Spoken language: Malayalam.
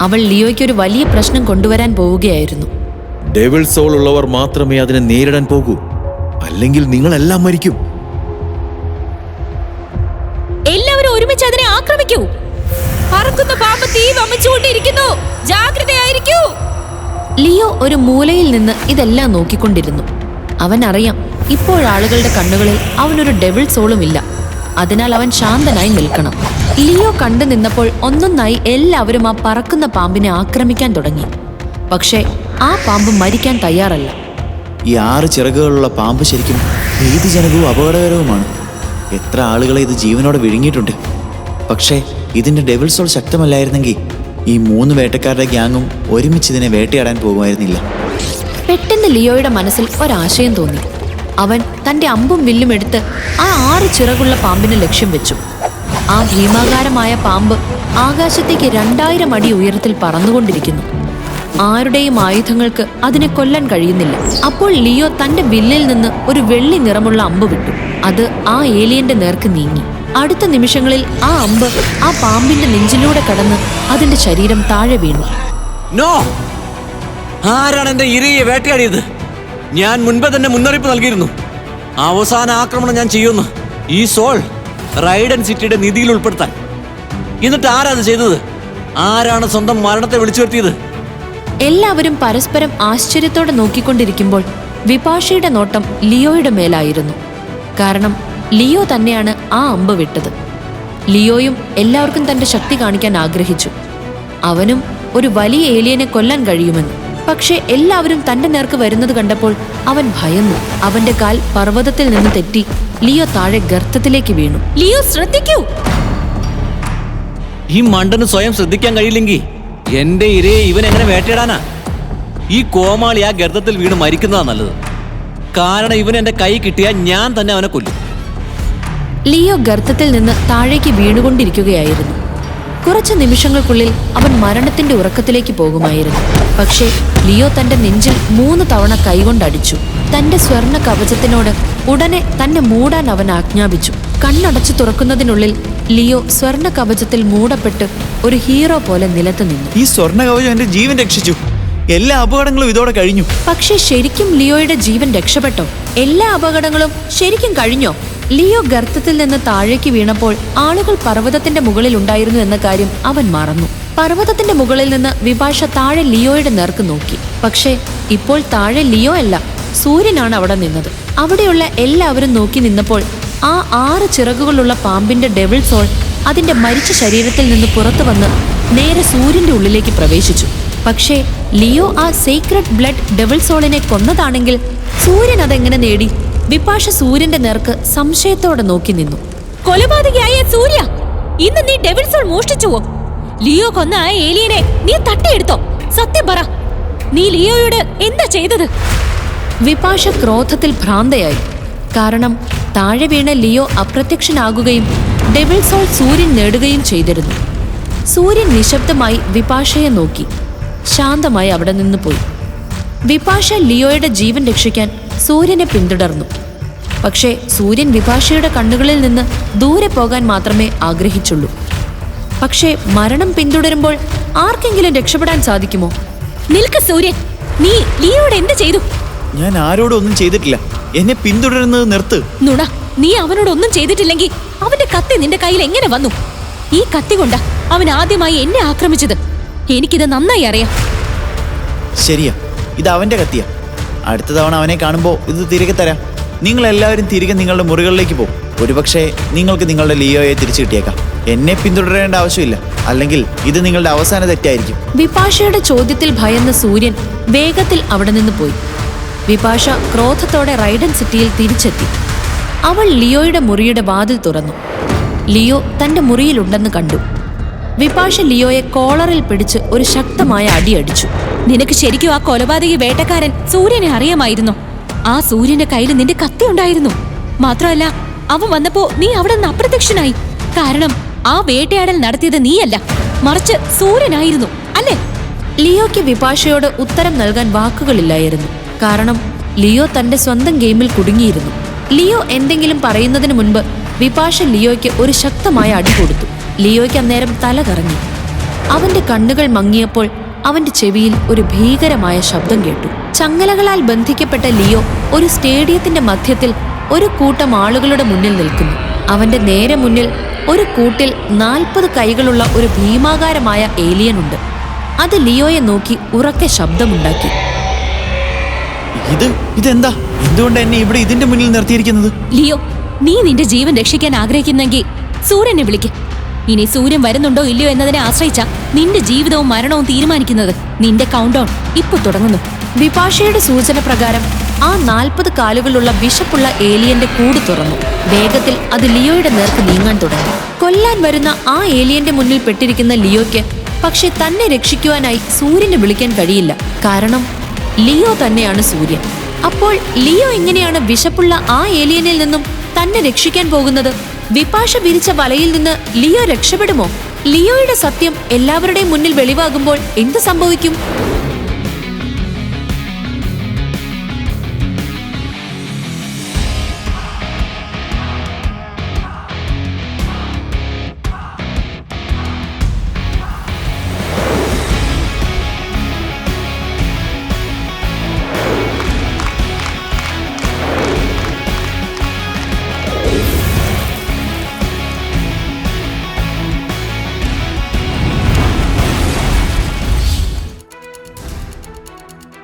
അവൾ ലിയോയ്ക്ക് ഒരു വലിയ പ്രശ്നം കൊണ്ടുവരാൻ പോവുകയായിരുന്നു. ഡെവിൾ സോൾ ഉള്ളവർ മാത്രമേ അതിനെ നേരിടാൻ പോകൂ. അല്ലെങ്കിൽ നിങ്ങളെല്ലാം മരിക്കും. എല്ലാവരും ഒരുമിച്ച് അതിനെ ആക്രമിക്കൂ. പറക്കുന്ന പാമ്പ് തീ വമിച്ചുകൊണ്ടിരിക്കുന്നു. ജാഗ്രതയായിരിക്കൂ. ലിയോ ഒരു മൂലയിൽ നിന്ന് ഇതെല്ലാം നോക്കിക്കൊണ്ടിരുന്നു. അവൻ അറിയാം ഇപ്പോഴാളുകളുടെ കണ്ണുകളിൽ അവനൊരു ഡെവിൾ സോളും ഇല്ല. അതിനാൽ അവൻ ശാന്തനായി നിൽക്കണം. ലിയോ കണ്ടു നിന്നപ്പോൾ ഒന്നൊന്നായി എല്ലാവരും ആ പറക്കുന്ന പാമ്പിനെ ആക്രമിക്കാൻ തുടങ്ങി. പക്ഷേ ആ പാമ്പ് മരിക്കാൻ തയ്യാറല്ല. ഈ ആറ് ചിറകുകളുള്ള പാമ്പ് ശരിക്കും ഭീതിജനകവും അപകടകരവുമാണ്. എത്ര ആളുകളെ ഇത് ജീവനോടെ വിഴുങ്ങിയിട്ടുണ്ട്. പക്ഷേ ഇതിന്റെ ഡെവിൾ സോൾ ശക്തമല്ലായിരുന്നെങ്കിൽ ഈ മൂന്ന് വേട്ടക്കാരുടെ ഗ്യാങ്ങും ഒരുമിച്ച് ഇതിനെ വേട്ടയാടാൻ പോകുമായിരുന്നില്ല. പെട്ടെന്ന് ലിയോയുടെ മനസ്സിൽ ഒരാശയം തോന്നി. അവൻ തന്റെ അമ്പും വില്ലും എടുത്ത് ആ ആറ് ചിറകുള്ള പാമ്പിനെ ലക്ഷ്യം വെച്ചു. ആ ഭീമാകാരമായ പാമ്പ് ആകാശത്തേക്ക് രണ്ടായിരം അടി ഉയരത്തിൽ പറന്നുകൊണ്ടിരിക്കുന്നു. ആരുടെയും ആയുധങ്ങൾക്ക് അതിനെ കൊല്ലാൻ കഴിയുന്നില്ല. അപ്പോൾ ലിയോ തന്റെ വില്ലിൽ നിന്ന് ഒരു വെള്ളി നിറമുള്ള അമ്പ് വിട്ടു. അത് ആ ഏലിയന്റെ നേർക്ക് നീങ്ങി. അടുത്ത നിമിഷങ്ങളിൽ ആ അമ്പ് ആ പാമ്പിന്റെ നെഞ്ചിലൂടെ കടന്ന് അതിന്റെ ശരീരം താഴെ വീണു. നോ! ആരാണ് എന്റെ ഇരയെ വേട്ടയാടിയത്? ഞാൻ മുൻപ് തന്നെ മുന്നറിയിപ്പ് നൽകിയിരുന്നു. അവസാന ആക്രമണം ഞാൻ ചെയ്യുന്നു. ഈ സോൾ റൈഡൻ സിറ്റിയുടെ നിധിയിൽ ഉൾപ്പെടുത്താൻ. എന്നിട്ട് ആരാ അത് ചെയ്തത്? ആരാണ് സ്വന്തം മരണത്തെ വിളിച്ചു വരുത്തിയത്? എല്ലാവരും പരസ്പരം ആശ്ചര്യത്തോടെ നോക്കിക്കൊണ്ടിരിക്കുമ്പോൾ വിപാഷയുടെ നോട്ടം ലിയോയുടെ മേലായിരുന്നു. കാരണം ലിയോ തന്നെയാണ് ആ അമ്പ് വിട്ടത്. ലിയോയും എല്ലാവർക്കും തന്റെ ശക്തി കാണിക്കാൻ ആഗ്രഹിച്ചു. അവനും ഒരു വലിയ ഏലിയനെ കൊല്ലാൻ കഴിയുമെന്ന്. പക്ഷേ എല്ലാവരും തന്റെ നേർക്ക് വരുന്നത് കണ്ടപ്പോൾ അവൻ ഭയന്നു. അവന്റെ കാൽ പർവതത്തിൽ നിന്ന് തെറ്റി. ലിയോ താഴെ ഗർത്തത്തിലേക്ക് വീണു. ലിയോ ശ്രദ്ധിക്കൂ! ഈ മണ്ടന് സ്വയം ശ്രദ്ധിക്കാൻ കഴിയില്ലെങ്കിൽ എന്റെ ഇരയെ ഇവൻ എങ്ങനെ വേട്ടയിടാനാ? ഈ കോമാളി ആ ഗർത്തത്തിൽ വീണ് മരിക്കുന്നതാ നല്ലത്. കാരണം ഇവൻ എന്റെ കൈ കിട്ടിയാൽ ഞാൻ തന്നെ അവനെ കൊല്ലും. ലിയോ ഗർത്തത്തിൽ നിന്ന് താഴേക്ക് വീണുകൊണ്ടിരിക്കുകയായിരുന്നു. കുറച്ച് നിമിഷങ്ങൾക്കുള്ളിൽ അവൻ മരണത്തിന്റെ ഉറക്കത്തിലേക്ക് പോകുമായിരുന്നു. പക്ഷേ ലിയോ തന്റെ നെഞ്ചിൽ മൂന്ന് തവണ കൈകൊണ്ടടിച്ചു. തന്റെ സ്വർണ കവചത്തിനോട് ഉടനെ തന്നെ മൂടാൻ അവൻ ആജ്ഞാപിച്ചു. കണ്ണടച്ചു തുറക്കുന്നതിനുള്ളിൽ ലിയോ സ്വർണ കവചത്തിൽ മൂടപ്പെട്ട് ഒരു ഹീറോ പോലെ നിലത്ത് നിന്നു. ഈ സ്വർണ കവചം എന്റെ ജീവൻ രക്ഷിച്ചു. എല്ലാ അപകടങ്ങളും ഇതോടെ കഴിഞ്ഞു. പക്ഷേ ശരിക്കും ലിയോയുടെ ജീവൻ രക്ഷപ്പെട്ടോ? എല്ലാ അപകടങ്ങളും ശരിക്കും കഴിഞ്ഞോ? ലിയോ ഗർത്തത്തിൽ നിന്ന് താഴേക്ക് വീണപ്പോൾ ആളുകൾ പർവതത്തിന്റെ മുകളിൽ ഉണ്ടായിരുന്നു എന്ന കാര്യം അവൻ മറന്നു. പർവതത്തിന്റെ മുകളിൽ നിന്ന് വിഭാഷ താഴെ ലിയോയുടെ നേർക്ക് നോക്കി. പക്ഷേ ഇപ്പോൾ താഴെ ലിയോ അല്ല. സൂര്യനാണ് അവിടെ നിന്നത്. അവിടെയുള്ള എല്ലാവരും നോക്കി നിന്നപ്പോൾ ആ ആറ് ചിറകുകളുള്ള പാമ്പിന്റെ ഡെവിൾ സോൾ അതിന്റെ മരിച്ച ശരീരത്തിൽ നിന്ന് പുറത്തു വന്ന് നേരെ സൂര്യന്റെ ഉള്ളിലേക്ക് പ്രവേശിച്ചു. പക്ഷേ ലിയോ ആ സീക്രട്ട് ബ്ലഡ് ഡെവിൾ സോളിനെ കൊന്നതാണെങ്കിൽ സൂര്യൻ അതെങ്ങനെ നേടി? വിപാഷ സൂര്യന്റെ നേർക്ക് സംശയത്തോടെ നോക്കി നിന്നു. കൊലപാതകയായ സൂര്യ ഇന്ന് നീ ഡെവിൾസോൾ മോഷ്ടിച്ചുവോ? ലിയോ കൊന്ന ആ ഏലിയനെ നീ തട്ടിയെടുത്തോ? സത്യം പറ നീ ലിയോയോട് എന്താ ചെയ്തത്? വിപാഷ ക്രോധത്തിൽ ഭ്രാന്തയായി. കാരണം താഴെ വീണ ലിയോ അപ്രത്യക്ഷനാകുകയും ഡെവിൾസോൾ സൂര്യൻ നേടുകയും ചെയ്തിരുന്നു. സൂര്യൻ നിശബ്ദമായി വിപാഷയെ നോക്കി. ശാന്തമായി അവിടെ നിന്ന് പോയി. വിപാഷ ലിയോയുടെ ജീവൻ രക്ഷിക്കാൻ സൂര്യനെ പിന്തുടർന്നു. പക്ഷേ സൂര്യൻ വിഭാഷയുടെ കണ്ണുകളിൽ നിന്ന് ദൂരെ പോകാൻ മാത്രമേ ആഗ്രഹിച്ചുള്ളൂ. പക്ഷേ മരണം പിന്തുടരുമ്പോൾ ആർക്കെങ്കിലും രക്ഷപ്പെടാൻ സാധിക്കുമോ? നിൽക്ക് സൂര്യൻ. നീ ലിയോട് എന്ത് ചെയ്തു? ഞാൻ ആരോടും ഒന്നും ചെയ്തിട്ടില്ല. എന്നെ പിന്തുടരുന്നത് നിർത്ത്. നുണ. നീ അവനോട് ഒന്നും ചെയ്തിട്ടില്ലെങ്കിൽ അവന്റെ കത്തി നിന്റെ കയ്യിൽ എങ്ങനെ വന്നു? ഈ കത്തി കൊണ്ടാ അവൻ ആദ്യമായി എന്നെ ആക്രമിച്ചത്. എനിക്കിത് നന്നായി അറിയാം. ശരിയാ. ഇത് അവന്റെ കത്തിയാ. അടുത്ത തവണ അവനെ കാണുമ്പോൾ ഇത് തിരികെ തരാം. നിങ്ങൾ എല്ലാവരും തിരികെ നിങ്ങളുടെ മുറികളിലേക്ക് പോകും. ഒരുപക്ഷെ നിങ്ങൾക്ക് നിങ്ങളുടെ ലിയോയെ തിരിച്ചു കിട്ടിയേക്കാം. എന്നെ പിന്തുടരേണ്ട ആവശ്യമില്ല. അല്ലെങ്കിൽ ഇത് നിങ്ങളുടെ അവസാന തെറ്റായിരിക്കും. വിപാഷയുടെ ചോദ്യത്തിൽ ഭയന്ന സൂര്യൻ വേഗത്തിൽ അവിടെ നിന്ന് പോയി. വിപാഷ ക്രോധത്തോടെ റൈഡൻ സിറ്റിയിൽ തിരിച്ചെത്തി. അവൾ ലിയോയുടെ മുറിയുടെ വാതിൽ തുറന്നു. ലിയോ തന്റെ മുറിയിലുണ്ടെന്ന് കണ്ടു. വിപാഷ ലിയോയെ കോളറിൽ പിടിച്ച് ഒരു ശക്തമായ അടി അടിച്ചു. നിനക്ക് ശരിക്കും ആ കൊലപാതകി വേട്ടക്കാരൻ സൂര്യനെ അറിയാമായിരുന്നു. ആ സൂര്യന്റെ കയ്യിൽ നിന്റെ കത്തി ഉണ്ടായിരുന്നു. മാത്രമല്ല അവൻ വന്നപ്പോ നീ അവിടെ നിന്ന് അപ്രത്യക്ഷനായി. കാരണം ആ വേട്ടയാടൽ നടത്തിയത് നീയല്ല. മറിച്ച് സൂര്യനായിരുന്നു അല്ലേ? ലിയോയ്ക്ക് വിഭാഷയോട് ഉത്തരം നൽകാൻ വാക്കുകളില്ലായിരുന്നു. കാരണം ലിയോ തന്റെ സ്വന്തം ഗെയിമിൽ കുടുങ്ങിയിരുന്നു. ലിയോ എന്തെങ്കിലും പറയുന്നതിന് മുൻപ് വിപാഷ ലിയോയ്ക്ക് ഒരു ശക്തമായ അടി കൊടുത്തു. ലിയോയ്ക്ക് അന്നേരം തല കറങ്ങി. അവന്റെ കണ്ണുകൾ മങ്ങിയപ്പോൾ അവന്റെ ചെവിയിൽ ഒരു ഭീകരമായ ശബ്ദം കേട്ടു. ചങ്ങലകളാൽ ബന്ധിക്കപ്പെട്ട ലിയോ ഒരു സ്റ്റേഡിയത്തിന്റെ മധ്യത്തിൽ ഒരു കൂട്ടം ആളുകളുടെ മുന്നിൽ നിൽക്കുന്നു. അവന്റെ നേരെ മുന്നിൽ ഒരു കൂട്ടിൽ നാൽപ്പത് കൈകളുള്ള ഒരു ഭീമാകാരമായ ഏലിയൻ ഉണ്ട്. അത് ലിയോയെ നോക്കി ഉറക്കെ ശബ്ദമുണ്ടാക്കി. ഇത് ഇതെന്താ? എന്തുകൊണ്ട് എന്നെ ഇവിടെ ഇതിന്റെ മുന്നിൽ നിർത്തിയിരിക്കുന്നത്? ലിയോ നീ നിന്റെ ജീവൻ രക്ഷിക്കാൻ ആഗ്രഹിക്കുന്നെങ്കിൽ സൂര്യനെ വിളിക്ക്. ഇനി സൂര്യൻ വരുന്നുണ്ടോ ഇല്ലയോ എന്നതിനെ ആശ്രയിച്ച നിന്റെ ജീവിതവും മരണവും തീരുമാനിക്കുന്നത് നിന്റെ കൗണ്ട് ഡൗൺ ഇപ്പൊ തുടങ്ങുന്നു. വിപാഷയുടെ സൂചന പ്രകാരം ആ നാൽപ്പത് കാലുകളുള്ള വിശപ്പുള്ള ഏലിയന്റെ കൂട് തുറന്നു. വേഗത്തിൽ അത് ലിയോയുടെ നേർക്ക് നീങ്ങാൻ തുടങ്ങി. കൊല്ലാൻ വരുന്ന ആ ഏലിയന്റെ മുന്നിൽ പെട്ടിരിക്കുന്ന ലിയോയ്ക്ക് പക്ഷെ തന്നെ രക്ഷിക്കുവാനായി സൂര്യനെ വിളിക്കാൻ കഴിയില്ല. കാരണം ലിയോ തന്നെയാണ് സൂര്യൻ. അപ്പോൾ ലിയോ എങ്ങനെയാണ് വിശപ്പുള്ള ആ ഏലിയനിൽ നിന്നും തന്നെ രക്ഷിക്കാൻ പോകുന്നത്? വിപാഷ വിരിച്ച വലയിൽ നിന്ന് ലിയോ രക്ഷപ്പെടുമോ? ലിയോയുടെ സത്യം എല്ലാവരുടെയും മുന്നിൽ വെളിവാകുമ്പോൾ എന്ത് സംഭവിക്കും?